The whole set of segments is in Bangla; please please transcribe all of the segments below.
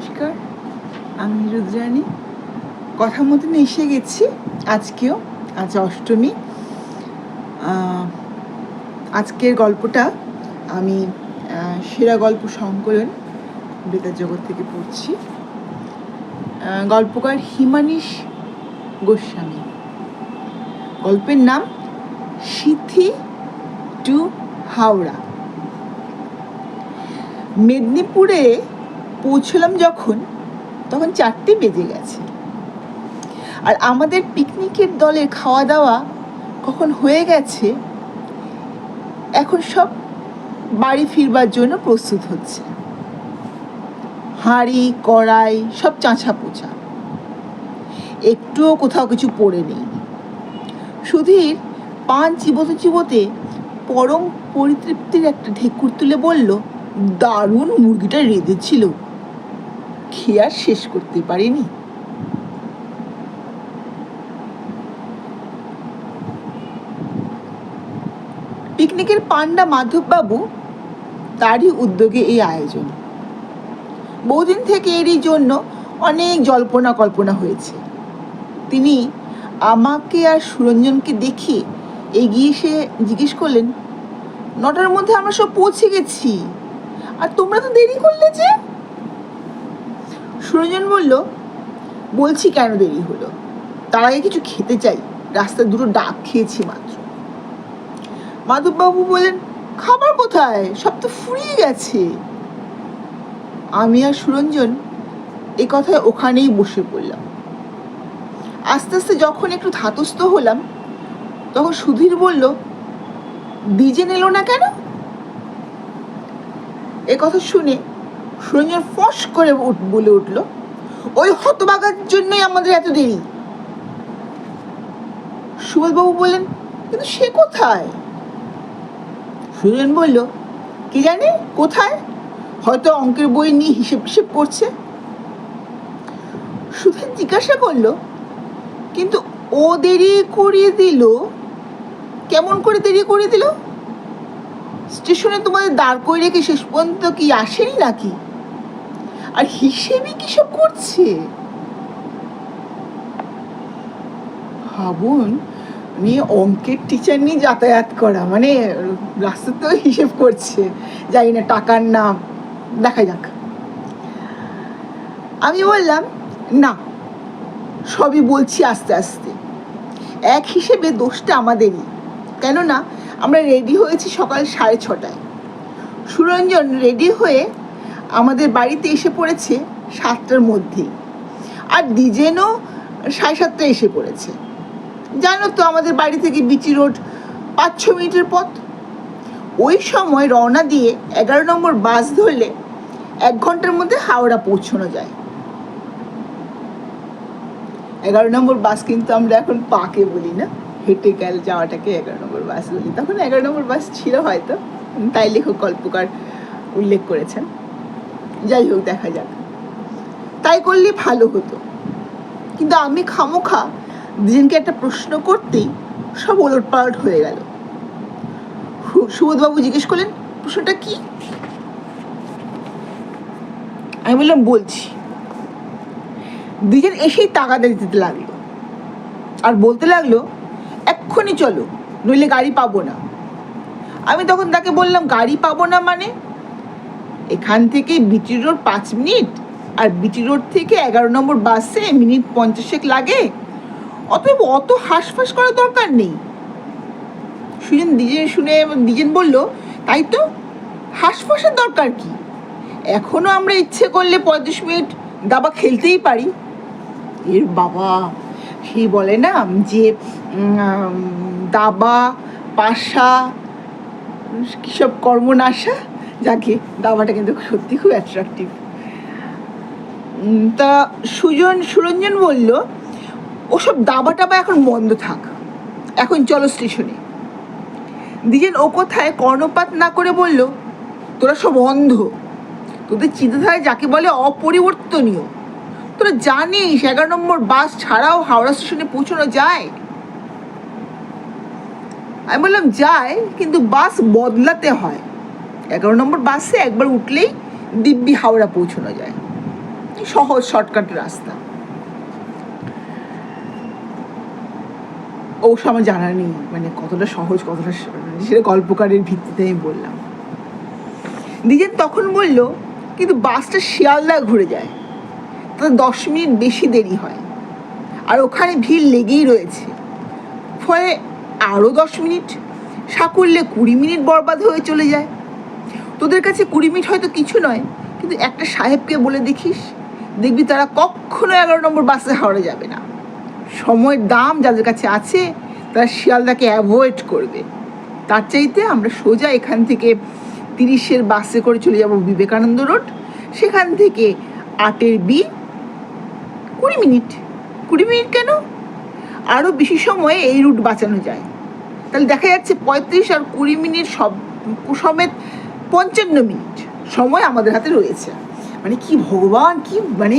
নমস্কার, আমি রুদ্রাণী। কথা মতন এসে গেছি আজকেও, আজ অষ্টমী। আজকের গল্পটা আমি সেরা গল্প সংকলন বেতার জগৎ থেকে পড়ছি। গল্পকার হিমানিশ গোস্বামী। গল্পের নাম, সিথি টু হাওড়া। মেদিনীপুরে পৌঁছলাম যখন, তখন চারটে বেজে গেছে। আর আমাদের পিকনিকের দলের খাওয়া দাওয়া কখন হয়ে গেছে, এখন সব বাড়ি ফিরবার জন্য প্রস্তুত হচ্ছে। হাঁড়ি, কড়াই, সব চাঁচা পোচা একটুও কোথাও কিছু পড়ে নেই। সুধীর পান চিবোতে চিবোতে পরম পরিতৃপ্তির একটা ঢেকুর তুলে বলল, দারুণ মুরগিটা রেঁধেছিল। খেয়ে আর শেষ করতে পারিনি? পিকনিকের পান্ডা মাধববাবু তারই উদ্যোগে এই আয়োজন। বহুদিন থেকে এরই জন্য অনেক জল্পনা কল্পনা হয়েছে। তিনি আমাকে আর সুরঞ্জনকে দেখে এগিয়ে এসে জিজ্ঞেস করলেন, নটার মধ্যে আমরা সব পৌঁছে গেছি। আর তোমরা তো দেরি করলে যে? সুরঞ্জন বলল, বলছি কেন দেরি হলো? তার আগে কিছু খেতে চাই। রাস্তায় দুটো ডাক খেয়েছি মাত্র। মাধববাবু বললেন, খাবার কোথায়? সব তো ফুরিয়ে গেছে। আমি আর সুরঞ্জন এ কথায় ওখানেই বসে পড়লাম। আস্তে আস্তে যখন একটু ধাতস্থ হলাম, তখন সুধীর বলল ডিজে এলো না কেন? এ কথা শুনে সুরঞ্জন ফস করে বলে উঠল, ওই হতবাগার জন্যই আমাদের এত দেরি। সুবোধবাবু বললেন, কিন্তু সে কোথায়? সুজন বলল, কি জানে, কোথায়? হয়তো অঙ্কের বই নিয়ে হিসেব হিসেব করছে। সুধীর জিজ্ঞাসা করল, কিন্তু ও দেরি করিয়ে দিল? কেমন করে দেরি করে দিল? স্টেশনে তোমাদের দাঁড় করে রেখে শেষ পর্যন্ত কি আসেনি নাকি? আর হিসেবে কি সব করছে? ভাবুন নিয়ে অঙ্কের টিচার নিয়ে যাতায়াত করা মানে রাস্তাতেও হিসেব করছে, জানি না টাকার নাম, দেখা যাক। আমি বললাম, না, সবই বলছি আস্তে আস্তে। এক হিসেবে দোষটা আমাদেরই। কেননা, আমরা রেডি হয়েছি সকাল সাড়ে ছটায়। সুরঞ্জন রেডি হয়ে আমাদের বাড়িতে এসে পড়েছে সাতটার মধ্যেই। আর ডিজেনও সাড়ে সাতটায় এসে পড়েছে। জানো তো, আমাদের বাড়ি থেকে বিচি রোড পাঁচ ছ মিনিটের পথ। ওই সময় রওনা দিয়ে এগারো নম্বর বাস ধরলে এক ঘণ্টার মধ্যে হাওড়া পৌঁছানো যায়। এগারো নম্বর বাস কিন্তু আমরা এখন পাকে বলি না। হেঁটে গেল যাওয়াটাকে এগারো নম্বর বাস বলি। তখন এগারো নম্বর বাস ছিল হয়তো। তাই লেখক গল্পকার উল্লেখ করেছেন। যাই হোক, দেখা যাক। তাই করলে ভালো হতো। কিন্তু আমি খামোখা দুজনকে একটা প্রশ্ন করতেই সব ওলট পালট হয়ে গেল। সুবোধবাবু জিজ্ঞেস করলেন, প্রশ্নটা কি? আমি বললাম, বলছি। দুজন এসেই তাগাদা দিতে লাগল। আর বলতে লাগল, এক্ষুনি চলো, নইলে গাড়ি পাবো না। আমি তখন তাকে বললাম, গাড়ি পাবো না মানে? এখান থেকে বিটি রোড পাঁচ মিনিট, আর বিটি রোড থেকে এগারো নম্বর বাসে মিনিট পঞ্চাশেক লাগে। অতএব অত হাঁসফাঁস করার দরকার নেই। সুজন দিজেন শুনে, দিজেন বলল, তাই তো? হাঁসফাঁসের দরকার কি? এখনও আমরা ইচ্ছে করলে পঁয়ত্রিশ মিনিট দাবা খেলতেই পারি। এর বাবা, সে বলে না, যে দাবা, পাশা, কী সব কর্মনাশা? যাকে দাবাটা কিন্তু সত্যি খুব অ্যাট্রাকটিভ তা সুজন, সুরঞ্জন বলল, ওসব দাবা টাবা এখন বন্ধ থাক। এখন চলো স্টেশনে। দিজেন ও কোথায় কর্ণপাত না করে বলল, তোরা সব অন্ধ। তোদের চিন্তাধারায় যাকে বলে অপরিবর্তনীয়। তোরা জানিস, এগারো নম্বর বাস ছাড়াও হাওড়া স্টেশনে পৌঁছানো যায়? আমি বললাম, যায়, কিন্তু বাস বদলাতে হয়। এগারো নম্বর বাসে একবার উঠলেই দিব্যি হাওড়া পৌঁছানো যায়। সহজ শর্টকাট রাস্তা। ও আমার জানা নেই মানে কতটা সহজ, কতটা মানে সেটা গল্পকারের ভিত্তিতে আমি বললাম। দ্বিজেন তখন বলল, কিন্তু বাসটা শিয়ালদা ঘুরে যায়। তাতে দশ মিনিট বেশি দেরি হয়। আর ওখানে ভিড় লেগেই রয়েছে। ফলে আরও দশ মিনিট সাকুল্যে কুড়ি মিনিট বরবাদ হয়ে চলে যায়। তোদের কাছে কুড়ি মিনিট হয়তো কিছু নয়, কিন্তু একটা সাহেবকে বলে দেখিস, দেখবি তারা কখনো এগারো নম্বর বাসে হাওড়া যাবে না। সময়ের দাম যাদের কাছে আছে, তারা শিয়ালদাকে অ্যাভয়েড করবে। তার চাইতে আমরা সোজা এখান থেকে তিরিশের বাসে করে চলে যাব বিবেকানন্দ রোড সেখান থেকে আটের বি কুড়ি মিনিট। কুড়ি মিনিট কেন? আরও বেশি সময়ে এই রুট বাঁচানো যায়। তাহলে দেখা যাচ্ছে পঁয়ত্রিশ আর কুড়ি মিনিট সব সমেত পঞ্চান্ন মিনিট সময় আমাদের হাতে রয়েছে। মানে কি ভগবান, কি মানে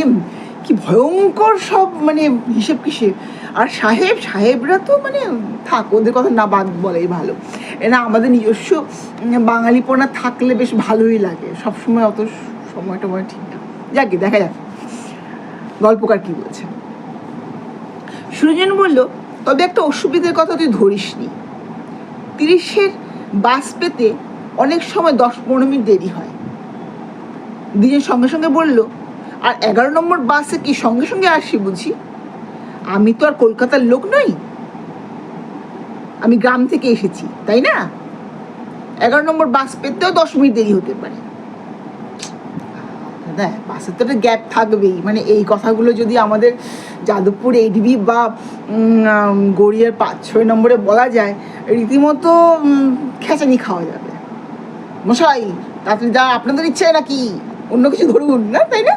কি ভয়ঙ্কর সব মানে হিসেব কিসেব আর সাহেব, সাহেবরা তো মানে থাক, ওদের কথা না বাদ বলাই ভালো। না, আমাদের নিজস্ব বাঙালিপনা থাকলে বেশ ভালোই লাগে। সবসময় অত সময় টময় ঠিক না। যাকে দেখা যাক, গল্পকার কি বলছে। সুরজন বলল, তবে একটা অসুবিধের কথা তুই ধরিসনি। তিরিশের বাস পেতে অনেক সময় দশ পনেরো মিনিট দেরি হয়। দিনের সঙ্গে সঙ্গে বলল, আর এগারো নম্বর বাসে কি সঙ্গে সঙ্গে আসি বুঝি? আমি তো আর কলকাতার লোক নই। আমি গ্রাম থেকে এসেছি, তাই না? এগারো নম্বর বাস পেতেও দশ মিনিট দেরি হতে পারে। দাদা বাসের তো একটা গ্যাপ থাকবেই। মানে এই কথাগুলো যদি আমাদের যাদবপুর এইডবি বা গড়িয়ার পাঁচ, ছয় নম্বরে বলা যায়, রীতিমতো খেঁচানি খাওয়া যাবে। মশাই তাড়াতাড়ি যা আপনাদের ইচ্ছে নাকি? অন্য কিছু ধরুন, না? তাই না?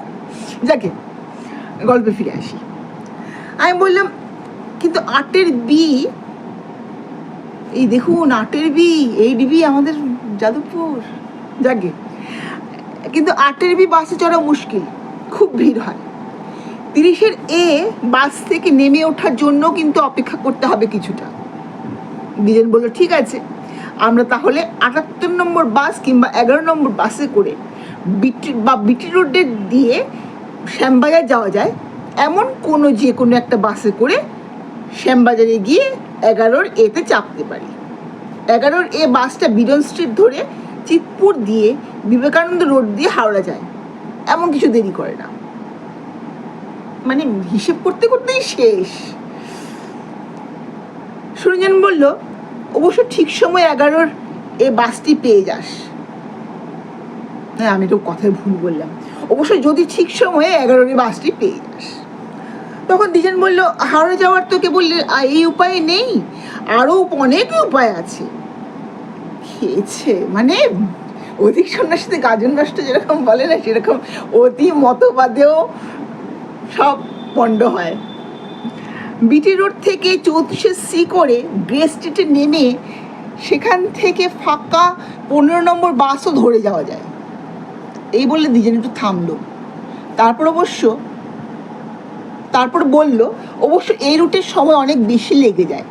যাকে, গল্পে ফিরে আসি। আমি বললাম, কিন্তু আটের বি এই দেখুন, আটের বি, এই বি আমাদের যাদবপুর। যাকে, কিন্তু আটের বি বাসে চড়া মুশকিল, খুব ভিড় হয়। তিরিশের এ বাস থেকে নেমে ওঠার জন্য কিন্তু অপেক্ষা করতে হবে কিছুটা। বিজেন বলল, ঠিক আছে। আমরা তাহলে আটাত্তর নম্বর বাস কিংবা এগারো নম্বর বাসে করে বিটি, বা বিটি রোডে দিয়ে শ্যামবাজার যাওয়া যায়, এমন কোনো যে কোনো একটা বাসে করে শ্যামবাজারে গিয়ে এগারোর এতে চাপতে পারি। এগারোর এ বাসটা বিডন স্ট্রিট ধরে চিতপুর দিয়ে বিবেকানন্দ রোড দিয়ে হাওড়া যায়, এমন কিছু দেরি করে না। মানে হিসেব করতে করতেই শেষ। সুরঞ্জন বলল অবশ্য ঠিক সময় এগারোর এ বাসটি পেয়ে যাস। হ্যাঁ আমি তো কথায় ভুল বললাম। অবশ্য যদি ঠিক সময়ে এগারোর এ বাসটি পেয়ে যাস। তখন দ্বিজন বলল, হাওড়া যাওয়ার তোকে বললে এই উপায় নেই, আরও অনেক উপায় আছে। খেয়েছে মানে অধিক সন্ন্যাসীতে গাজন নষ্ট যেরকম বলে না, সেরকম অতি মতবাদেও সব পণ্ড হয়। বিটি রোড থেকে চৌত্রিশে সি করে গ্রে স্ট্রিটে নেমে সেখান থেকে ফাঁকা পনেরো নম্বর বাসও ধরে যাওয়া যায়। এই বললে দুজন একটু থামলো। তারপর অবশ্য, তারপর বলল, অবশ্য এই রুটের সময় অনেক বেশি লেগে যায়।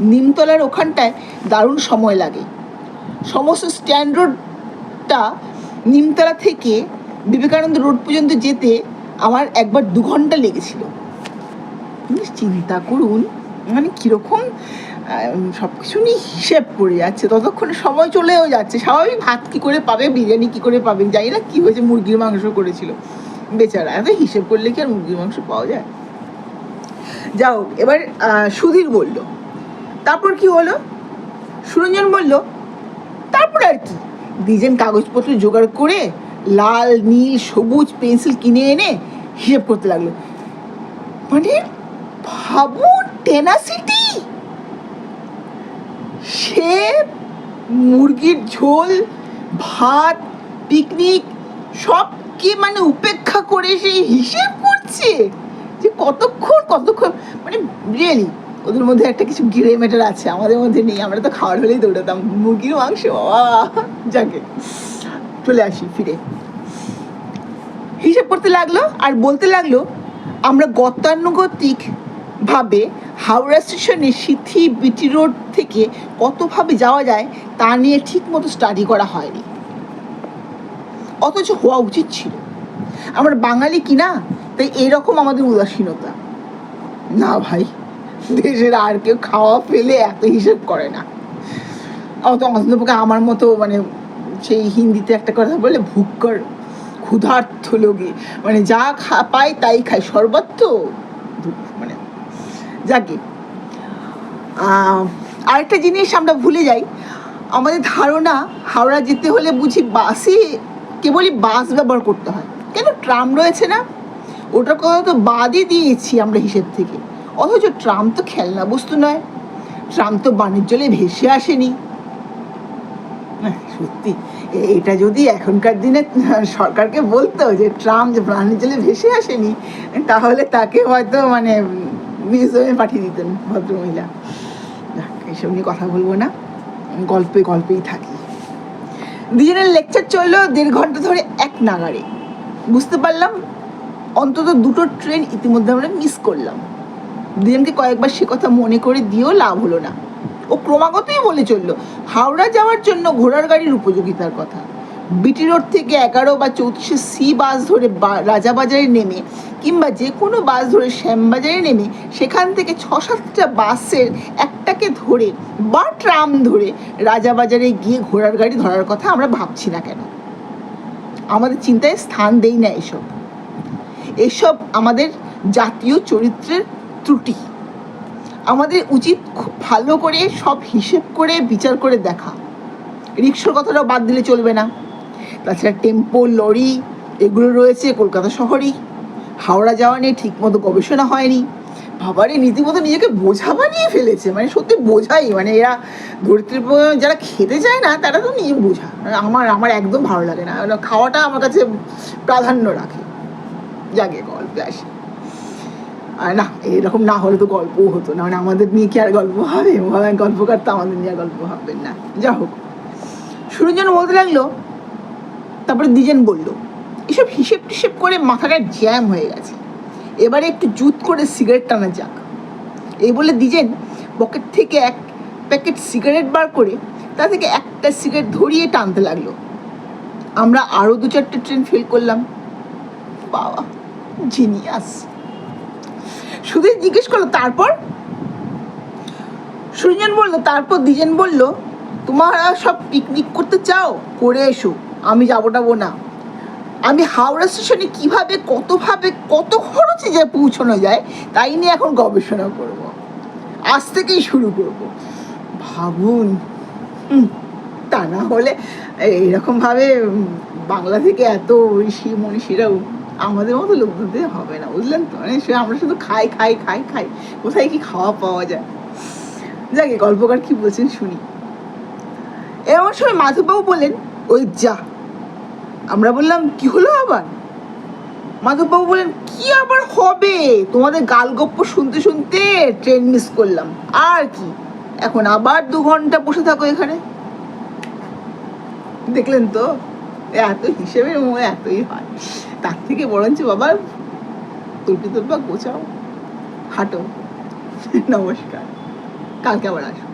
নিমতলার ওখানটায় দারুণ সময় লাগে। সমস্ত স্ট্যান্ড রোডটা নিমতলা থেকে বিবেকানন্দ রোড পর্যন্ত যেতে আমার একবার দু ঘণ্টা লেগেছিল। আপনি চিন্তা করুন। মানে কীরকম সব কিছু নিয়ে হিসেব করে যাচ্ছে। ততক্ষণে সময় চলেও যাচ্ছে। স্বাভাবিক ভাত কী করে পাবে, বিরিয়ানি কী করে পাবে, জানি না কী হয়েছে, মুরগির মাংস করেছিল। বেচারা, এত হিসেব করলে কি আর মুরগির মাংস পাওয়া যায়? যাও এবার সুধীর বলল, তারপর কি হলো? সুরঞ্জন বলল, তারপর আর কি? ডিজাইন কাগজপত্র জোগাড় করে, লাল, নীল, সবুজ, পেন্সিল কিনে এনে হিসেব করতে লাগল। মানে ভাবুন টেনাসিটি সে মুরগির ঝোল, ভাত পিকনিক সবকে মানে উপেক্ষা করে সেই হিসেব করছে? যে কতক্ষণ কতক্ষণ? মানে রিয়েলি ওদের মধ্যে একটা কিছু গিরে মেটার আছে, আমাদের মধ্যে নেই, আমরা তো খাওয়ার হলেই দৌড়াতাম। মুরগির মাংস, বাবা, যাকে। চলে আসি ফিরে। হিসেব করতে লাগল আর বলতে লাগল, আমরা গতানুগতিক ভাবে হাওড়া স্টেশনে সিথি বিটি রোড থেকে কতভাবে যাওয়া যায় তা নিয়ে ঠিক মতো স্টাডি করা হয়নি। অথচ হওয়া উচিত ছিল। আমরা বাঙালি কি না? তাই এরকম আমাদের উদাসীনতা। না ভাই, দেশের আর কেউ খাওয়া পেলে এত হিসেব করে না। অত অন্তপক্ষে আমার মতো মানে সেই হিন্দিতে একটা কথা বলে ভুক্কর ক্ষুধার্থ লোকে। মানে যা খা পায় তাই খায়। সর্বত্র যাকে। আরেকটা জিনিস আমরা ভুলে যাই। আমাদের ধারণা, হাওড়া যেতে হলে বুঝি বাসে কেবলই বাস ব্যবহার করতে হয়। কেন? ট্রাম রয়েছে না। ওটার কথা তো বাদই দিয়েছি আমরা হিসেব থেকে। অথচ ট্রাম তো খেলনা বস্তু নয়। ট্রাম তো বাণিজ্য জলে ভেসে আসেনি। সত্যি। এটা যদি এখনকার দিনে সরকারকে বলতো যে ট্রাম যে প্রাণীর জলে ভেসে আসেনি, তাহলে তাকে হয়তো মানে মিউজিয়ামে পাঠিয়ে দিতেন ভদ্রমহিলা। যাক, এইসব নিয়ে কথা বলব না গল্পে গল্পেই থাকি। দুজনের লেকচার চলল দেড় ঘণ্টা ধরে এক নাগারে বুঝতে পারলাম অন্তত দুটো ট্রেন ইতিমধ্যে আমরা মিস করলাম। দুজনকে কয়েকবার সে কথা মনে করে দিয়েও লাভ হলো না। ও ক্রমাগতই বলে চলল হাওড়া যাওয়ার জন্য ঘোড়ার গাড়ির উপযোগিতার কথা। বিটি রোড থেকে এগারো বা চৌত্রিশে সি বাস ধরে রাজাবাজারে নেমে কিংবা যে কোনো বাস ধরে শ্যামবাজারে নেমে সেখান থেকে ছ সাতটা বাসের একটাকে ধরে বা ট্রাম ধরে রাজাবাজারে গিয়ে ঘোড়ার গাড়ি ধরার কথা আমরা ভাবছি না কেন? আমাদের চিন্তায় স্থান দেই না এসব। এসব আমাদের জাতীয় চরিত্রের ত্রুটি। আমাদের উচিত খুব ভালো করে সব হিসেব করে বিচার করে দেখা। রিক্সার কথাটাও বাদ দিলে চলবে না। তাছাড়া টেম্পো, লরি, এগুলো রয়েছে কলকাতা শহরেই। হাওড়া যাওয়া নিয়ে ঠিকমতো গবেষণা হয়নি। বাবারে, রীতিমতো নিজেকে বোঝা বানিয়ে ফেলেছে। মানে সত্যি বোঝাই। মানে এরা ধরিত্রী যারা খেতে চায় না, তারা তো নিজে বোঝা। আমার আমার একদম ভালো লাগে না। মানে খাওয়াটা আমার কাছে প্রাধান্য রাখে। জাগে গল্পে আসে। আর না, এরকম না হলে তো গল্পও হতো না। মানে আমাদের নিয়ে কি আর গল্প হবে? গল্পকার তো আমাদের নিয়ে গল্প হবেন না। যা হোক। শুরুর জন্য বলতে লাগল, তারপরে দ্বিজেন বলল। এসব হিসেব টিসেব করে মাথাটা জ্যাম হয়ে গেছে। এবারে একটু জুত করে সিগারেট টানা যাক। এই বলে দ্বিজেন পকেট থেকে এক প্যাকেট সিগারেট বার করে তা থেকে একটা সিগারেট ধরিয়ে টানতে লাগল। আমরা আরও দু চারটে ট্রেন ফেল করলাম। বাবা, জিনিয়াস। শুধু জিজ্ঞেস করল, তারপর? সুরঞ্জন বলল, তারপর দ্বিজেন বলল, তোমরা সব পিকনিক করতে চাও? করে এসো। আমি যাব টাবো না। আমি হাওড়া স্টেশনে কীভাবে, কতভাবে, কত খরচে যায় পৌঁছানো যায়, তাই নিয়ে এখন গবেষণা করব। আজ থেকেই শুরু করব। ভাবুন তা না হলে এইরকমভাবে বাংলা থেকে এত ঋষি মনীষীরাও আমাদের মতো লোকদের হবে না, বুঝলেন তো? মানে সে আমরা শুধু খাই খাই খাই খাই, কোথায় কি খাওয়া পাওয়া যায়? যাকে গল্পকার কি বলছেন শুনি। এমন সময় মাধববাবু বললেন, ওই যা আমরা বললাম, কি হলো আবার? মাধববাবু বললেন, কি আবার হবে? তোমাদের গালগপ্প শুনতে শুনতে ট্রেন মিস করলাম। আর কি? এখন আবার দু ঘণ্টা বসে থাকো এখানে। দেখলেন তো, এত মধ্যে এতই হয়। তার থেকে বরঞ্চ বাবা তুলপি তুলপা গোছাও, হাঁটো। নমস্কার। কালকে আবার আসব।